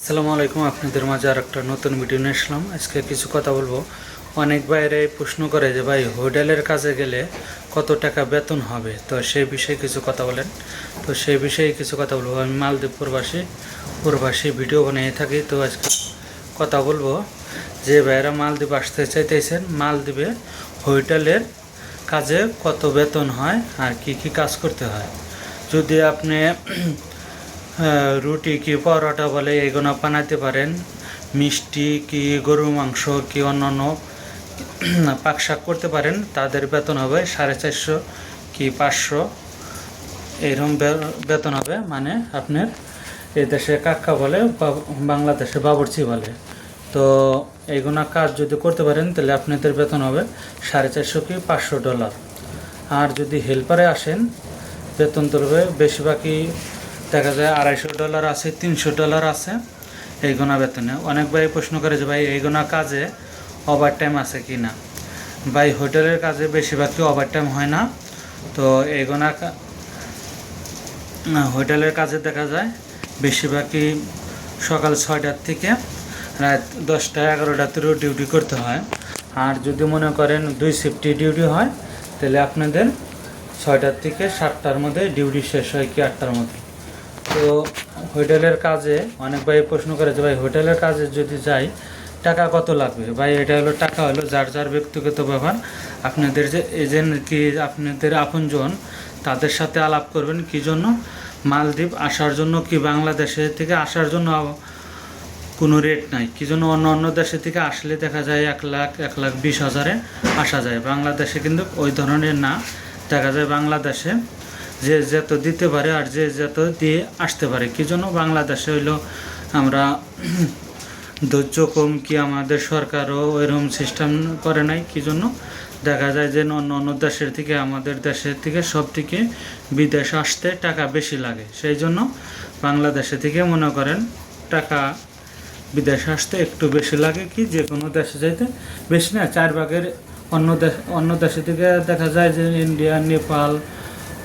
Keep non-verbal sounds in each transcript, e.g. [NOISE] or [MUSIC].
আসসালামু আলাইকুম, আপনাদের মাঝে আর একটা নতুন ভিডিও নিয়ে আসলাম। আজকে কিছু কথা বলব। অনেক বাইরে প্রশ্ন করে যে, ভাই, হোটেলের কাজে গেলে কত টাকা বেতন হবে? তো সেই বিষয়ে কিছু কথা বলেন। তো সেই বিষয়ে কিছু কথা বলব। আমি মালদ্বীপ প্রবাসী প্রবাসী ভিডিও বানিয়ে থাকি। তো আজকে কথা বলব যে, ভাইয়েরা মালদ্বীপ আসতে চাইতেছেন, মালদ্বীপে হোটেলের কাজে কত বেতন হয় আর কি কি কাজ করতে হয়? যদি আপনি রুটি কি, পরোটা বলে এগুলো বানাতে পারেন। মিষ্টি কি গরুর মাংস কি, অন্যান্য [CLEARS THROAT] পাক শাক করতে পারেন। তাদের বেতন হবে সাড়ে চারশো কি, পাঁচশো। এরকম বেতন হবে মানে আপনার দেশে কাক্কা বলে বাংলাদেশে বাবরচি বলে। তো এইগুলো কাজ যদি করতে পারেন, তাহলে আপনাদের বেতন হবে সাড়ে চারশো কি, পাঁচশো ডলার। আর যদি হেল্পারে আসেন, বেতন তুলবে বেশিরভাগই দেখা যায় আড়াইশো ডলার আছে, তিনশো ডলার আছে এই গোনা বেতনে। অনেক ভাই প্রশ্ন করে যে, ভাই, এই গোনা কাজে ওভার টাইম আছে কি না? ভাই, হোটেলের কাজে বেশিরভাগই ওভার টাইম হয় না? তো এই গোনা হোটেলের কাজে দেখা যায় বেশিরভাগই সকাল ছয়টার থেকে রাত দশটা এগারোটাতেও ডিউটি করতে হয়। আর যদি মনে করেন দুই শিফটি ডিউটি হয়, তাহলে আপনাদের ছয়টার থেকে সাতটার মধ্যে ডিউটি শেষ হয় কি আটটার মধ্যে। তো হোটেলের কাজে অনেক ভাই প্রশ্ন করে যে, ভাই, হোটেলের কাজে যদি যাই, টাকা কত লাগবে? ভাই, এটা হলো টাকা হলো যার যার ব্যক্তিগত ব্যাপার আপনাদের যে এজেন্ট কি আপনাদের আপনজন, তাদের সাথে আলাপ করবেন কি জন্য? মালদ্বীপ আসার জন্য কি বাংলাদেশে থেকে আসার জন্য কোনো রেট নাই? কি জন্য অন্য অন্য দেশে থেকে আসলে দেখা যায় এক লাখ এক লাখ বিশ হাজারে আসা যায়? বাংলাদেশে কিন্তু ওই ধরনের না। দেখা যায় বাংলাদেশে যে যত দিতে পারে আর যে যত দিয়ে আসতে পারে। কি জন্য? বাংলাদেশে হইল আমরা ধৈর্য কম কি আমাদের সরকারও ওইরকম সিস্টেম করে নাই? কি জন্য? দেখা যায় যে অন্য অন্য দেশের থেকে, আমাদের দেশের থেকে সব থেকে বিদেশ আসতে টাকা বেশি লাগে। সেই জন্য বাংলাদেশে থেকে মনে করেন টাকা বিদেশে আসতে একটু বেশি লাগে কি যে কোনো দেশে যাইতে বেশি না, চার ভাগের অন্য দেশ অন্য দেশে থেকে দেখা যায় যে ইন্ডিয়া, নেপাল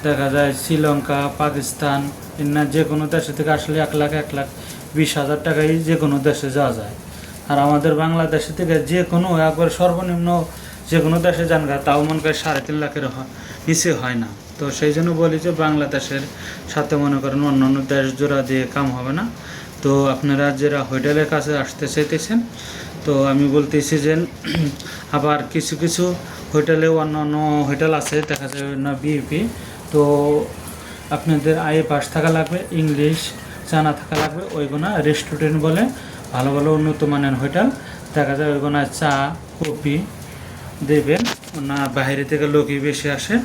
দেখা যায় শ্রীলঙ্কা, পাকিস্তান ইন্না যে কোনো দেশে থেকে আসলে এক লাখ এক লাখ বিশ হাজার টাকায় যে কোনো দেশে যাওয়া যায়। আর আমাদের বাংলাদেশে থেকে যে কোনো, একবার সর্বনিম্ন যে কোনো দেশে যান গা, তাও মনে করে সাড়ে তিন লাখের নিচে হয় না। তো সেই জন্য বলি যে বাংলাদেশের সাথে মনে করেন অন্য অন্য দেশ জোড়া দিয়ে কাম হবে না। তো আপনারা যারা হোটেলের কাছে আসতে চাইতেছেন, তো আমি বলতেছি যে [CLEARS THROAT] আবার কিছু কিছু হোটেলে অন্য অন্য হোটেল আছে, দেখা যায় না বিএপি তো আপনাদের আয়ে পাস থাকা লাগবে, ইংলিশ জানা থাকা লাগবে, ওইগুনা রেস্টুরেন্ট বলে, ভালো ভালো উন্নত মানের হোটেল। দেখা যায় ওইগুনা চা, কফি দেবেন, না বাইরে থেকে লোকই বেশি আসে।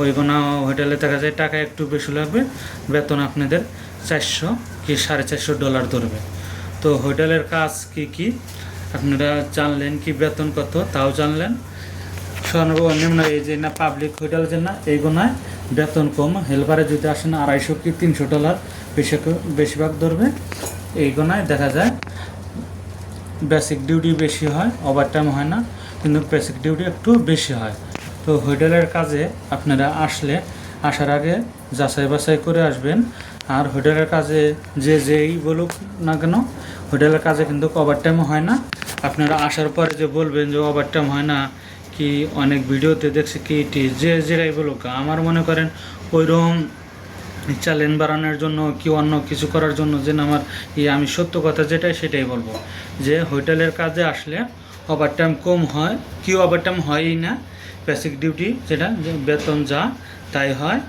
ওইগুলো হোটেলে দেখা যায় টাকা একটু বেশি লাগবে, বেতন আপনাদের চারশো কি সাড়ে চারশো ডলার ধরবে। তো হোটেলের কাজ কি কি? আপনারা জানলেন কি বেতন কত, তাও জানলেন। সর্বনিম্ন এই যে না পাবলিক হোটেল যে না এইগুনায় বেতন কম। হেল্পারে যদি আসেন আড়াইশো কি তিনশো ডলার বেশি বেশিরভাগ ধরবে। এইগুনায় দেখা যায় বেসিক ডিউটি বেশি হয় ওভার টাইম হয় না, কিন্তু বেসিক ডিউটি একটু বেশি হয়। তো হোটেলের কাজে আপনারা আসলে আসার আগে যাচাই বাছাই করে আসবেন। আর হোটেলের কাজে যে যেই বলুক না কেন, হোটেলের কাজে কিন্তু ওভার টাইম হয় না। আপনারা আসার পরে যে বলবেন যে ওভার টাইম হয় না কি অনেক ভিডিওতে দেখছি কি যে যেটাই বলুক, আমার মনে করেন ওইরকম চ্যালেঞ্জ বাড়ানোর জন্য কি অন্য কিছু করার জন্য যে না আমার এই আমি সত্য কথা যেটাই সেটাই বলব। যে হোটেলের কাজে আসলে ওভার টাইম কম হয়, কি ওভার টাইম হয়ই না বেসিক ডিউটি যেটা, যে বেতন যা তাই হয়,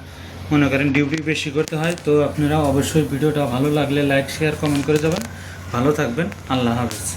মনে করেন ডিউটি বেশি করতে হয়। তো আপনারা অবশ্যই ভিডিওটা ভালো লাগলে লাইক শেয়ার কমেন্ট করে যাবেন। ভালো থাকবেন, আল্লাহ হাফিজ।